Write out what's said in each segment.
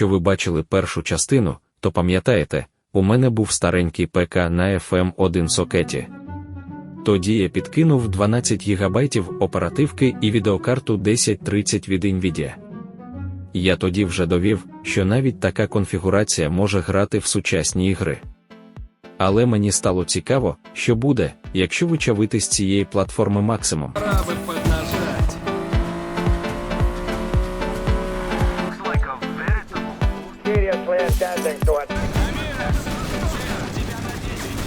Якщо ви бачили першу частину, то пам'ятаєте, у мене був старенький ПК на FM1 сокеті. Тоді я підкинув 12 ГБ оперативки і відеокарту 1030 від NVIDIA. Я тоді вже довів, що навіть така конфігурація може грати в сучасні ігри. Але мені стало цікаво, що буде, якщо вичавити з цієї платформи максимум.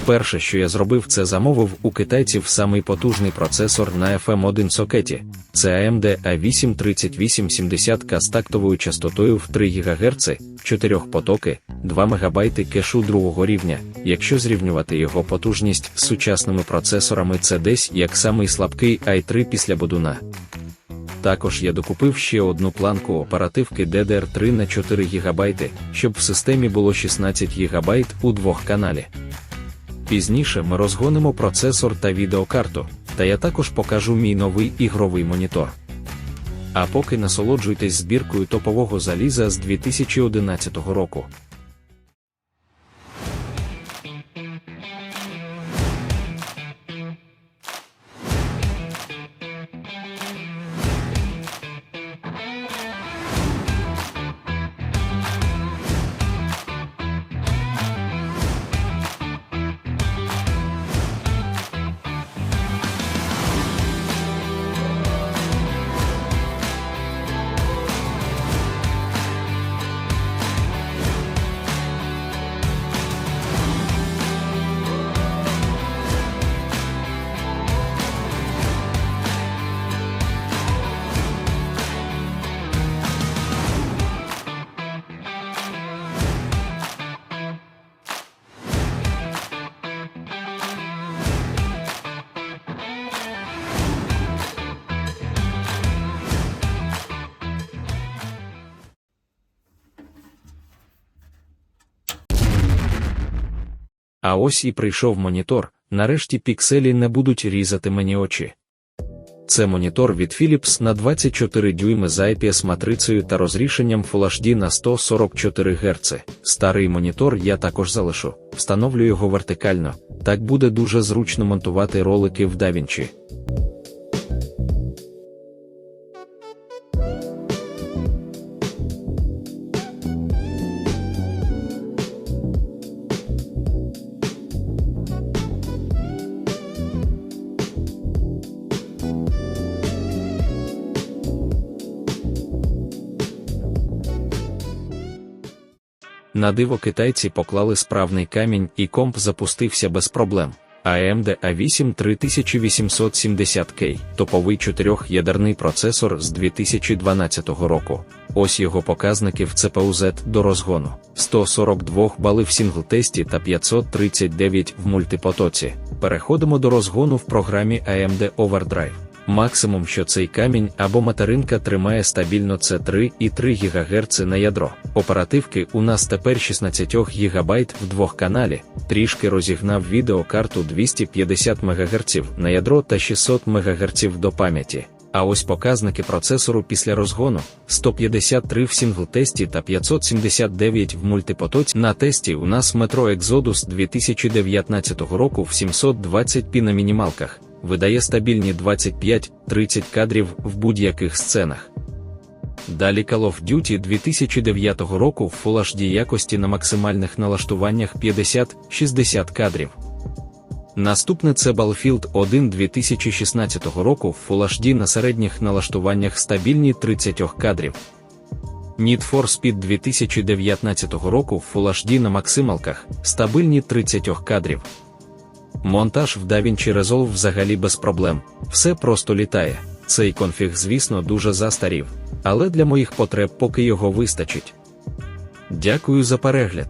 Перше, що я зробив, це замовив у китайців самий потужний процесор на FM1 сокеті. Це AMD A8 3870K з тактовою частотою в 3 ГГц, 4 потоки, 2 МБ кешу другого рівня. Якщо зрівнювати його потужність з сучасними процесорами, це десь як самий слабкий i3 після Бодуна. Також я докупив ще одну планку оперативки DDR3 на 4 ГБ, щоб в системі було 16 ГБ у двох каналі. Пізніше ми розгонимо процесор та відеокарту, та я також покажу мій новий ігровий монітор. А поки насолоджуйтесь збіркою топового заліза з 2011 року. А ось і прийшов монітор. Нарешті пікселі не будуть різати мені очі. Це монітор від Philips на 24 дюйми з IPS матрицею та розрішенням Full HD на 144 Гц. Старий монітор я також залишу, встановлю його вертикально, так буде дуже зручно монтувати ролики в DaVinci. На диво китайці поклали справний камінь і комп запустився без проблем. AMD A8 3870K – топовий чотирьохядерний процесор з 2012 року. Ось його показники в CPU-Z до розгону. 142 бали в сінглтесті та 539 в мультипотоці. Переходимо до розгону в програмі AMD Overdrive. Максимум, що цей камінь або материнка тримає стабільно це 3,3 ГГц на ядро. Оперативки у нас тепер 16 ГБ в двох каналі, трішки розігнав відеокарту 250 МГц на ядро та 600 МГц до пам'яті. А ось показники процесору після розгону 153 в сінглтесті та 579 в мультипотоці. На тесті у нас Metro Exodus 2019 року в 720 p на мінімалках видає стабільні 25-30 кадрів в будь-яких сценах. Далі Call of Duty 2009 року в Full HD якості на максимальних налаштуваннях 50-60 кадрів. Наступне це Battlefield 1 2016 року в Full HD на середніх налаштуваннях стабільні 30 кадрів. Need for Speed 2019 року в Full HD на максималках стабільні 30 кадрів. Монтаж в DaVinci Resolve взагалі без проблем, все просто літає. Цей конфіг, звісно, дуже застарів, але для моїх потреб поки його вистачить. Дякую за перегляд.